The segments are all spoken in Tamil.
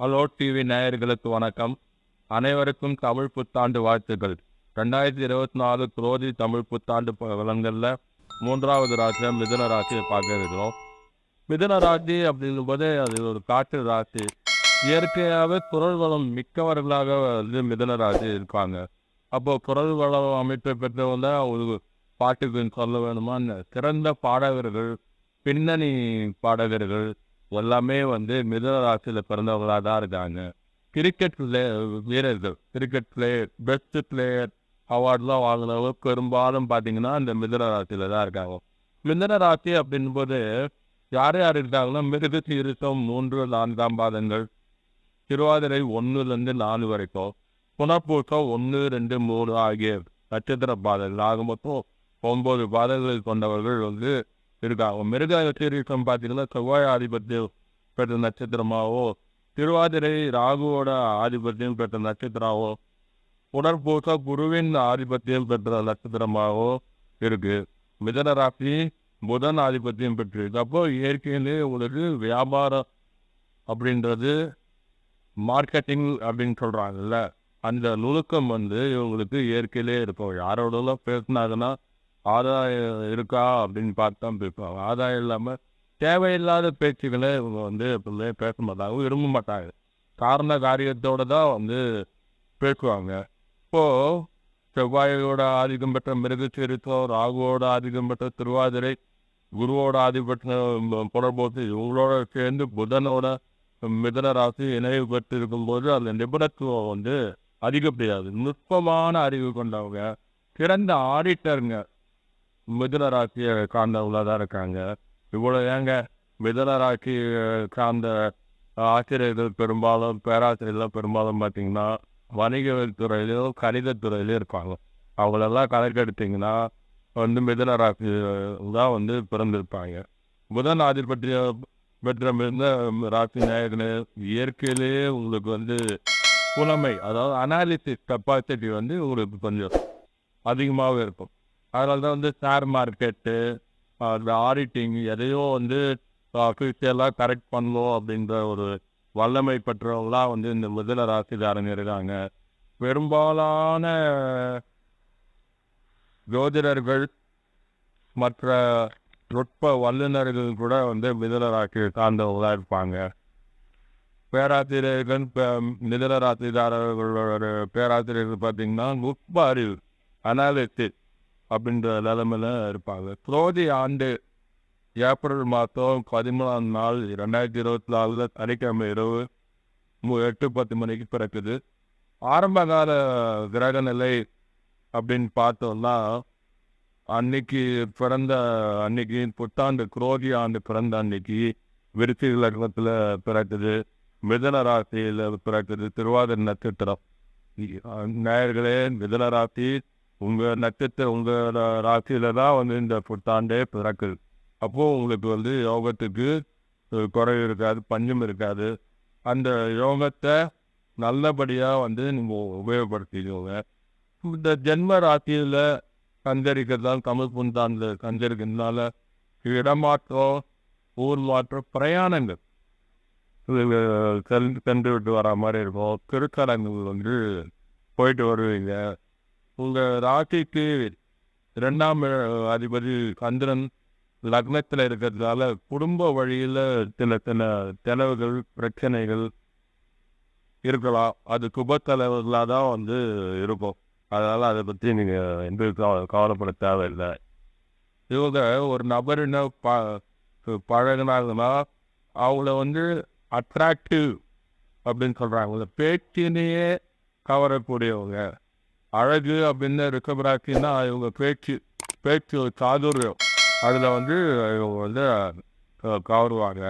ஹலோ டிவி நேயர்களுக்கு வணக்கம். அனைவருக்கும் தமிழ் புத்தாண்டு வாழ்த்துக்கள். ரெண்டாயிரத்தி இருபத்தி நாலு குரோதி தமிழ் புத்தாண்டு பலன்களில் மூன்றாவது ராசியாக மிதுன ராசியை பார்க்க இருக்கிறோம் மிதுன ராசி அப்படிங்கும்போது அது ஒரு காற்று ராசி. இயற்கையாகவே குரல் வளம் மிக்கவர்களாக வந்து மிதுன ராசி இருப்பாங்க. அப்போ குரல் வளம் அமைப்பை பெற்றவங்க ஒரு பாட்டுக்கு சொல்ல வேணுமான்னு சிறந்த பாடகர்கள் பின்னணி பாடகர்கள் எல்லாமே வந்து மிதன ராசியில் பிறந்தவங்களாக தான் இருக்காங்க. கிரிக்கெட் பிளே வீரர்கள் கிரிக்கெட் பிளேயர் பெஸ்ட் பிளேயர் அவார்ட்லாம் வாங்கினவங்க பெரும்பாலும் பார்த்தீங்கன்னா இந்த மிதன ராசியில் தான் இருக்காங்க. மிதன ராசி அப்படின்போது யார் யார் இருக்காங்கன்னா மிருக சீரிசம் மூன்று நான்காம் பாதங்கள் திருவாதிரை ஒன்றுலேருந்து நாலு வரைக்கும் புனப்பூசம் ஒன்று ரெண்டு மூணு ஆகிய நட்சத்திர பாதங்கள். ஆக மொத்தம் ஒன்பது பாதங்கள் கொண்டவர்கள் வந்து இருக்காங்க மிருக சீரிசம் பார்த்தீங்கன்னா செவ்வாய் ஆதிபத்தியம் பெற்ற நட்சத்திரமாகவோ திருவாதிரை ராகுவோட ஆதிபத்தியம் பெற்ற நட்சத்திரமாகவோ உடற்பூச குருவின் ஆதிபத்தியம் பெற்ற நட்சத்திரமாகவோ இருக்கு. மிதன ராசி புதன் ஆதிபத்தியம் பெற்றிருக்கு. அப்போ இயற்கையிலே உங்களுக்கு வியாபாரம் அப்படின்றது மார்க்கெட்டிங் அப்படின்னு சொல்கிறாங்கல்ல அந்த நுணுக்கம் வந்து இவங்களுக்கு இயற்கையிலே இருக்கும். யாரோடலாம் பேசினாங்கன்னா ஆதாயம் இருக்கா அப்படின்னு பார்த்து தான் பேசுவாங்க ஆதாயம் இல்லாமல் தேவையில்லாத பேச்சுகளை இவங்க வந்து பிள்ளைய பேச மாட்டாங்க விரும்ப மாட்டாங்க. காரண காரியத்தோட தான் வந்து பேசுவாங்க. இப்போது செவ்வாயோட ஆதிக்கம் பெற்ற மிருகச்சீரித்தம் ராகுவோட ஆதிக்கம் பெற்ற திருவாதிரை குருவோட ஆதிபட்ச புறம்போது இவங்களோட சேர்ந்து புதனோட மிதன ராசி இணைவு பெற்று இருக்கும்போது அந்த நிபுணத்துவம் வந்து அதிகப்படியாது நுட்பமான அறிவு கொண்டவங்க சிறந்த ஆடிட்டருங்க மிதுன ராசியை சார்ந்தவங்களா தான் இருக்காங்க. இவ்வளோ ஏங்க மிதுன ராசி சார்ந்த ஆசிரியர்கள் பெரும்பாலும் பேராசிரியர்கள் பெரும்பாலும் பார்த்தீங்கன்னா வணிகவியல் துறையிலும் கணிதத்துறையிலும் இருப்பாங்க. அவங்களெல்லாம் கணக்கெடுத்திங்கன்னா வந்து மிதுன ராசி தான் வந்து பிறந்திருப்பாங்க. புதன் ஆதிபத்திய பெற்ற மிருந்த ராசி நாயகனு இயற்கையிலேயே உங்களுக்கு வந்து புலமை அதாவது அனாலிசிஸ் கெப்பாசிட்டி வந்து உங்களுக்கு கொஞ்சம் அதிகமாகவே இருக்கும். அதனால தான் வந்து ஷேர் மார்க்கெட்டு அந்த ஆடிட்டிங் எதையோ வந்து ஃபியூச்சர்லாம் கரெக்ட் பண்ணணும் அப்படின்ற ஒரு வல்லமை பெற்றவங்களாம் வந்து இந்த முதல ராசிதாரன் இருக்காங்க. பெரும்பாலான ஜோதிடர்கள் மற்ற நுட்ப வல்லுநர்கள் கூட வந்து மிதன ராசி சார்ந்தவங்களாக இருப்பாங்க. பேராசிரியர்கள் மிதலராசிதாரர்களோட பேராசிரியர்கள் பார்த்தீங்கன்னா நுட்ப அறிவு அனாலிசிஸ் அப்படின்ற நிலமையில இருப்பாங்க. குரோதி ஆண்டு ஏப்ரல் மாதம் பதிமூணாம் நாள் ரெண்டாயிரத்தி இருபத்தி நாலில் சனிக்கிழமை இரவு மு- எட்டு பத்து மணிக்கு பிறக்குது. ஆரம்பகால கிரக நிலை அப்படின்னு பார்த்தோம்னா அன்னைக்கு பிறந்த அன்னைக்கு புத்தாண்டு குரோதி ஆண்டு பிறந்த அன்னைக்கு விருத்தி லக்னத்தில் பிறக்குது. மிதன ராசியில் பிறக்குது. திருவாதிரை நட்சத்திரம். நேயர்களே மிதன ராசி உங்கள் நட்சத்திரம் உங்கள் ரா- ராசியில தான் வந்து இந்த புத்தாண்டே பிறக்குது. அப்போது உங்களுக்கு வந்து யோகத்துக்கு குறைவு இருக்காது பஞ்சம் இருக்காது. அந்த யோகத்தை நல்லபடியாக வந்து நீங்கள் உபயோகப்படுத்திக்கோங்க. இந்த ஜென்ம ராசியில் கஞ்சரிக்கிறதால் தமிழ் புந்தாண்டு கஞ்சரிக்கிறதுனால இடமாற்றம் ஊர் மாற்றம் பிரயாணங்கள். சென்று சென்று விட்டு வர மாதிரி இருக்கும். திருக்கடங்கள் வந்து போயிட்டு வருவீங்க. உங்கள் ராசிக்கு ரெண்டாம் அதிபதி சந்திரன் லக்னத்தில் இருக்கிறதுனால குடும்ப வழியில் சில சில செலவுகள் பிரச்சனைகள் இருக்கலாம். அது சுப தான் வந்து இருக்கும். அதனால் அதை பற்றி நீங்கள் எந்த கவலைப்பட தேவையில்லை. இவங்க ஒரு நபர் என்ன ப பழகினாங்கன்னா அவங்கள வந்து அட்ராக்டிவ் அப்படின்னு சொல்கிறாங்க பேச்சினையே கவரக்கூடியவங்க. அழகு அப்படின்னு ரிஷபராசின்னா இவங்க பேச்சு பேச்சு சாதுரியம். அதில் வந்து இவங்க வந்து அஹ், கவருவாங்க.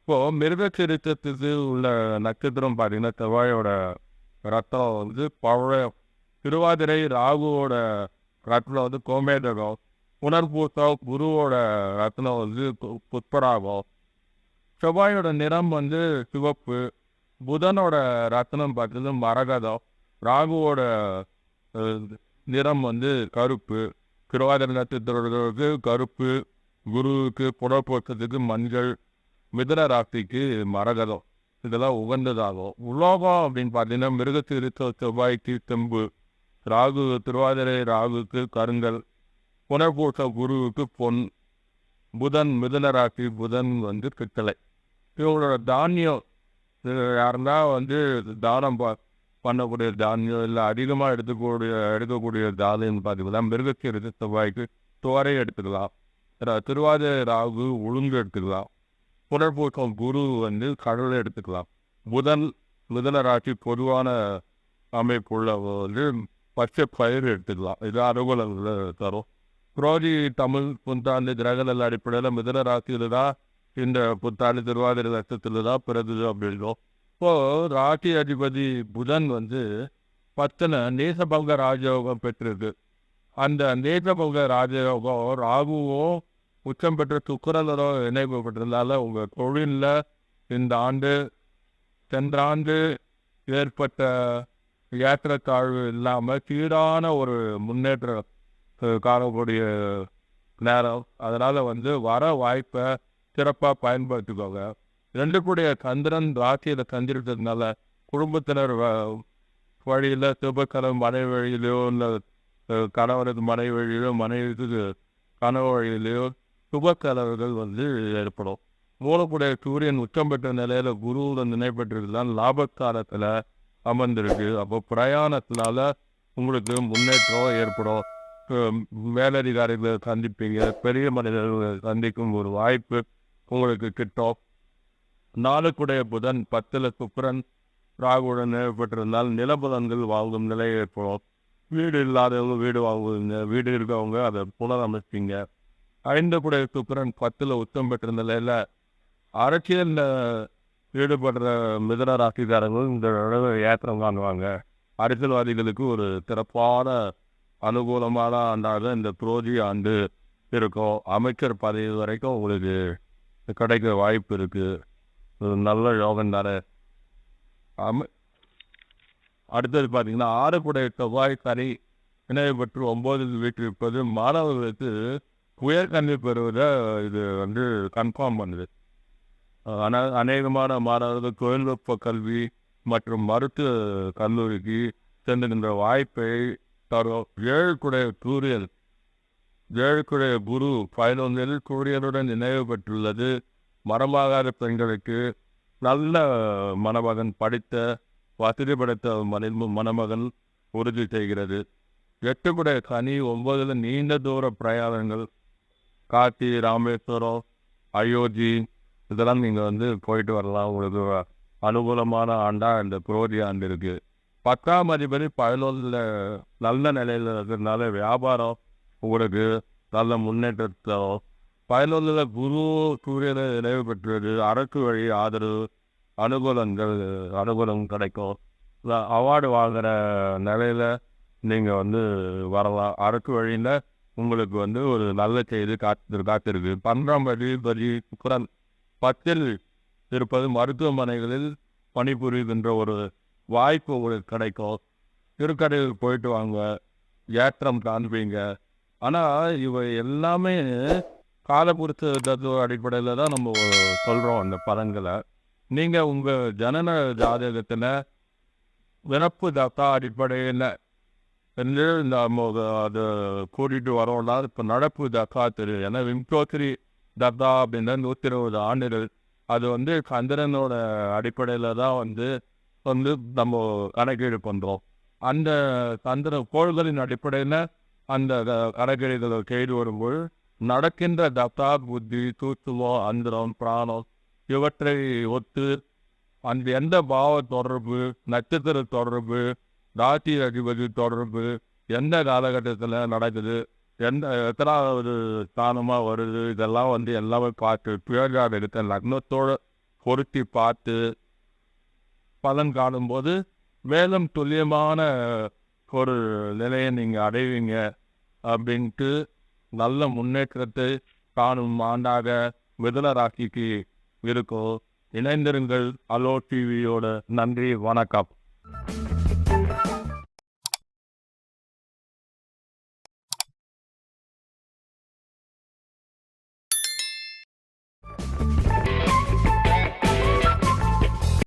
இப்போ மிருகச்சரித்தத்துக்கு உள்ள நட்சத்திரம் பார்த்தீங்கன்னா செவ்வாயோட ரத்தம் வந்து பழம் திருவாதிரை ராகுவோட ரத்னம் வந்து கோமேதகம். புனர்பூசம் குருவோட ரத்னம் வந்து புஷ்பராகம். செவ்வாயோட நிறம் வந்து சிவப்பு. புதனோட ரத்னம் பார்த்தது மரகதம். ராகுவோட நிறம் வந்து கருப்பு. திருவாதிரை நட்சத்திரங்களுக்கு கருப்பு. குருவுக்கு புறப்போக்கத்துக்கு மஞ்சள். மிதன ராசிக்கு மரகதம். இதெல்லாம் உகந்ததாகும். உலோகம் அப்படின்னு பார்த்தீங்கன்னா மிருகத்திருத்த செவ்வாய்க்கு செம்பு ராகு திருவாதிரை ராகுக்கு கருங்கல். புனர்பூச குருவுக்கு பொன். புதன் மிதுன ராசி புதன் வந்து பித்தளை. இவங்களோட தானியம் யாருன்னா வந்து தானம் பா பண்ணக்கூடிய தானியம் இல்லை அதிகமாக எடுத்துக்கூடிய எடுக்கக்கூடிய தானியம்னு பார்த்தீங்கன்னா மிருகத்திருத்த செவ்வாய்க்கு துவரை எடுத்துக்கலாம். திருவாதிரை ராகு உளுந்து எடுத்துக்கலாம். புனர்பூக்கம் குரு வந்து கடலை எடுத்துக்கலாம். புதன் மிதன ராசி பொதுவான அமைப்புள்ள வந்து பச்சை பயிர் எடுத்துக்கலாம். இது அனுகூலங்களை தரும். புரோதி தமிழ் புத்தாண்டு கிரகங்கள் அடிப்படையில் மிதன ராசியில் தான் இந்த புத்தாண்டு திருவாதிரை லட்சத்தில் தான் பிறகு அப்படின்றோம். இப்போ ராசி அதிபதி புதன் வந்து பத்தனை நேசபங்க ராஜயோகம் பெற்றிருக்கு அந்த நேசபங்க ராஜயோகம் ராகுவோ உச்சம் பெற்ற சுக்கரனரோ இணைவு பெற்றதால உங்கள் தொழிலில் இந்த ஆண்டு சென்ற ஆண்டு ஏற்பட்ட ஏற்றத்தாழ்வு இல்லாமல் சீரான ஒரு முன்னேற்றம் காணக்கூடிய நேரம். அதனால் வந்து வர வாய்ப்பை சிறப்பாக பயன்படுத்திக்கோங்க. ரெண்டு கூடிய சந்திரன் ராசியில் தந்திருக்கிறதுனால குடும்பத்தினர் வ- வழியில் சுபக்கரம் மனை வழியிலையோ இல்லை கணவரது மனை வழியிலோ மனைவிக்கு கனவு வழியிலையோ சுபகலர்கள் வந்து ஏற்படும். மூலக்கூடிய சூரியன் உச்சம் பெற்ற நிலையில குருவுடன் நினைப்பட்டிருந்தான் லாபஸ்தானத்தில் அமர்ந்திருக்கு. அப்போ பிரயாணத்தினால உங்களுக்கு முன்னேற்றம் ஏற்படும். மேலதிகாரிகளை சந்திப்பீங்க பெரிய மனிதர்களை சந்திக்கும் ஒரு வாய்ப்பு உங்களுக்கு கிட்டும். நாளுக்குடைய புதன் பத்தில் சுக்கரன் ராகுடன் நினைப்பட்டிருந்தால் நிலபுதன்கள் வாங்கும் நிலை ஏற்படும். வீடு இல்லாதவங்க வீடு வாங்குவீங்க வீடு இருக்கவங்க அதை புனரமைப்பீங்க. ஐந்து குடைய சுக்கிரன் பத்தில் உச்சம் பெற்ற நிலையில் அரசியலில் ஈடுபடுற மிதன ராசிக்காரங்களும் இந்த தடவை ஏற்றம் காணுவாங்க. அரசியல்வாதிகளுக்கு ஒரு சிறப்பான அனுகூலமான ஆண்டாக இந்த புரோஜி ஆண்டு இருக்கும். அமைச்சர் பதவி வரைக்கும் உங்களுக்கு கிடைக்க வாய்ப்பு இருக்குது நல்ல யோகம் தானே அடுத்தது பார்த்தீங்கன்னா ஆறுக்குடைய செவ்வாய் சனி இணைவு பெற்று ஒன்பதில் வீட்டிருப்பது மாணவர்களுக்கு உயர்கல்வி பெறுவதை இது வந்து கன்ஃபார்ம் பண்ணுது. ஆனால் அநேகமான மாணவர்கள் தொழில்நுட்ப கல்வி மற்றும் மருத்துவ கல்லூரிக்கு சென்றுகின்ற வாய்ப்பை தரும் ஏழுக்குடைய சூரியன் ஏழுக்குடைய குரு பதினொன்றில் சூரியனுடன் நினைவு பெற்றுள்ளது. மரமாகாத பெண்களுக்கு நல்ல மணமகன் படித்த வசதி படைத்த மனை மணமகன் உறுதி செய்கிறது. எட்டுக்குடைய கனி ஒன்பதில் நீண்ட தூர பிரயாணங்கள். காசி ராமேஸ்வரம் அயோத்தி இதெல்லாம் நீங்கள் வந்து போயிட்டு வரலாம். உங்களுக்கு அனுகூலமான ஆண்டாக இந்த புரோதி ஆண்டு இருக்குது பத்தாம் அதிபதி பதினொன்றில் நல்ல நிலையில் இருக்கிறதுனால வியாபாரம் உங்களுக்கு நல்ல முன்னேற்றத்தை பயனுள்ள குரு சூரியனை நினைவு பெற்றது. அரசு வழி ஆதரவு அனுகூலங்கள் அனுகூலம் கிடைக்கும். அவார்டு வாங்குகிற நிலையில் நீங்கள் வந்து வரலாம். அரசு வழியில் உங்களுக்கு வந்து ஒரு நல்ல செய்தி காத்து காத்திருக்கு. பன்னிராம் அதிபதி சுக்கிரன் பத்தில் இருப்பது மருத்துவமனைகளில் பணிபுரிகின்ற ஒரு வாய்ப்பு உங்களுக்கு கிடைக்கும். திருக்கடையில் போயிட்டு வாங்க. ஏற்றம் காண்பீங்க. ஆனால் இவை எல்லாமே காலபுருத்து தத்துவ அடிப்படையில் தான் நம்ம சொல்கிறோம் அந்த பலன்களை. நீங்கள் உங்கள் ஜனன ஜாதகத்தில் விறப்பு தத்தா அடிப்படையில் என்று நம்ம அது கூட்டிகிட்டு வரோம்னா இப்போ நடப்பு தக்கா தெரியும் ஏன்னா விம்சோத்திரி தத்தா அப்படின்னா நூற்றி இருபது ஆண்டுகள். அது வந்து சந்திரனோட அடிப்படையில் தான் வந்து வந்து நம்ம கணக்கீடு பண்ணுறோம் அந்த சந்திர கோள்களின் அடிப்படையில் அந்த கணக்கீடுகளை செய்து வரும்போது நடக்கின்ற தத்தா புத்தி தூத்துவம் அந்தரம் பிராணம் இவற்றை ஒத்து அந்த எந்த பாவ தொடர்பு நட்சத்திர தொடர்பு ராசி அதிபதி தொடர்பு எந்த காலகட்டத்தில் நடக்குது எந்த எத்தனாவது ஸ்தானமாக வருது இதெல்லாம் வந்து எல்லாமே பார்த்து பியோஜார் எடுத்த லக்னத்தோடு பொருத்தி பார்த்து பலன் காணும்போது மேலும் துல்லியமான ஒரு நிலையை நீங்கள் அடைவீங்க அப்படின்ட்டு நல்ல முன்னேற்றத்தை காணும் ஆண்டாக மிதுன ராசிக்கு இருக்கும் இணைந்திருங்கள் அலோ டிவியோட நன்றி வணக்கம்.